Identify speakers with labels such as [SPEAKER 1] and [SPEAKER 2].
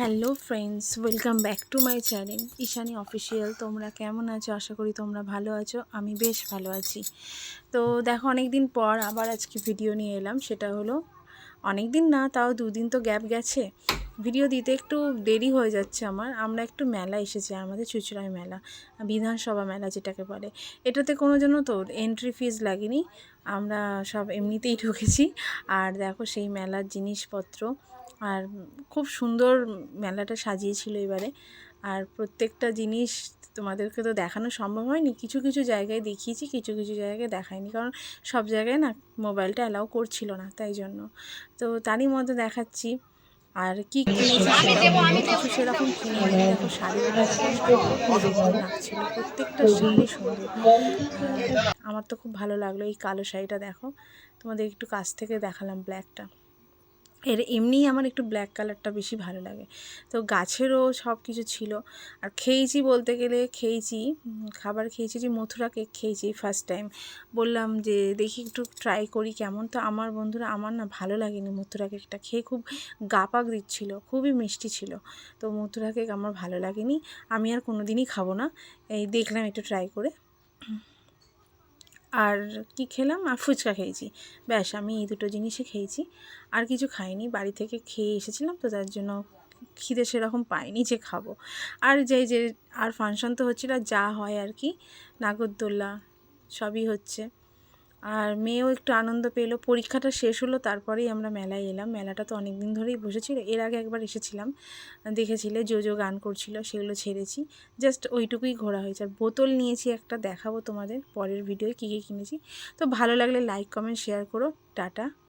[SPEAKER 1] Hello friends welcome back to my channel Ishani official তোমরা কেমন আছো? আশা করি তোমরা ভালো আছো। আমি বেশ ভালো আছি। তো দেখো অনেক দিন পর আবার আজকে ভিডিও নিয়ে এলাম। সেটা হলো অনেক দিন না, তাও দুদিন তো গ্যাপ গেছে। ভিডিও দিতে একটু দেরি হয়ে যাচ্ছে আমার। আমরা একটু মেলা এসেছি, আমাদের চুচড়ায় মেলা, বিধানসভা মেলা যেটাকে বলে। এটাতে কোনো জন্য তো এন্ট্রি ফিজ লাগেনি। আমরা সব এমনিতেই ঢুকেছি। আর দেখো, সেই মেলার জিনিসপত্র আর খুব সুন্দর মেলাটা সাজিয়েছিল এবারে। আর প্রত্যেকটা জিনিস তোমাদেরকে তো দেখানো সম্ভব হয়নি। কিছু কিছু জায়গায় দেখিয়েছি কিছু কিছু জায়গায় দেখায়নি কারণ সব জায়গায় না মোবাইলটা অ্যালাউ করছিল না তাই জন্য। তো তারই মধ্যে দেখাচ্ছি। আর কি কিছু সেরকম কিনে দেখো লাগছিল। প্রত্যেকটা শাড়ি সুন্দর। আমার তো খুব ভালো লাগল এই কালো শাড়িটা দেখো। তোমাদের একটু কাছ থেকে দেখালাম ব্ল্যাকটা এর এমনিই আমার একটু ব্ল্যাক কালারটা বেশি ভালো লাগে। তো গাছেরও সব কিছু ছিল। আর খেয়েছি বলতে গেলে খেয়েছি খাবার খেয়েছি যে মথুরা কেক খেয়েছি ফার্স্ট টাইম বললাম যে দেখি একটু ট্রাই করি কেমন। তো আমার বন্ধুরা, আমার না ভালো লাগেনি মথুরা কেকটা খেয়ে খুব গা পাক দিচ্ছিল, খুবই মিষ্টি ছিল। তো মথুরা কেক আমার ভালো লাগেনি। আমি আর কোনো দিনই খাব না। এই দেখলাম একটু ট্রাই করে। আর কি খেলাম? আর ফুচকা খেয়েছি। ব্যাস, আমি এই দুটো জিনিসই খেয়েছি। আর কিছু খাইনি। বাড়ি থেকে খেয়ে এসেছিলাম তো তার জন্য খিদে সেরকম পাইনি যে খাব। আর যে যে, আর ফাংশন তো হচ্ছিল, যা হয় আর কি নাগরদোল্লা সবই হচ্ছে। আর মেয়েও একটু আনন্দ পেল। পরীক্ষাটা শেষ হলো, তারপরেই আমরা মেলায় এলাম। মেলাটা তো অনেক দিন ধরেই বসেছিল। এর আগে একবার এসেছিলাম। দেখেছিলে যে জো গান করছিল, সেগুলো ছেড়েছি। জাস্ট ওইটুকুই ঘোরা হয়েছে। আর বোতল নিয়েছি একটা, দেখাবো তোমাদের। পরের ভিডিওয় কী কী কিনেছি। তো ভালো লাগলে লাইক কমেন্ট শেয়ার করো। টাটা।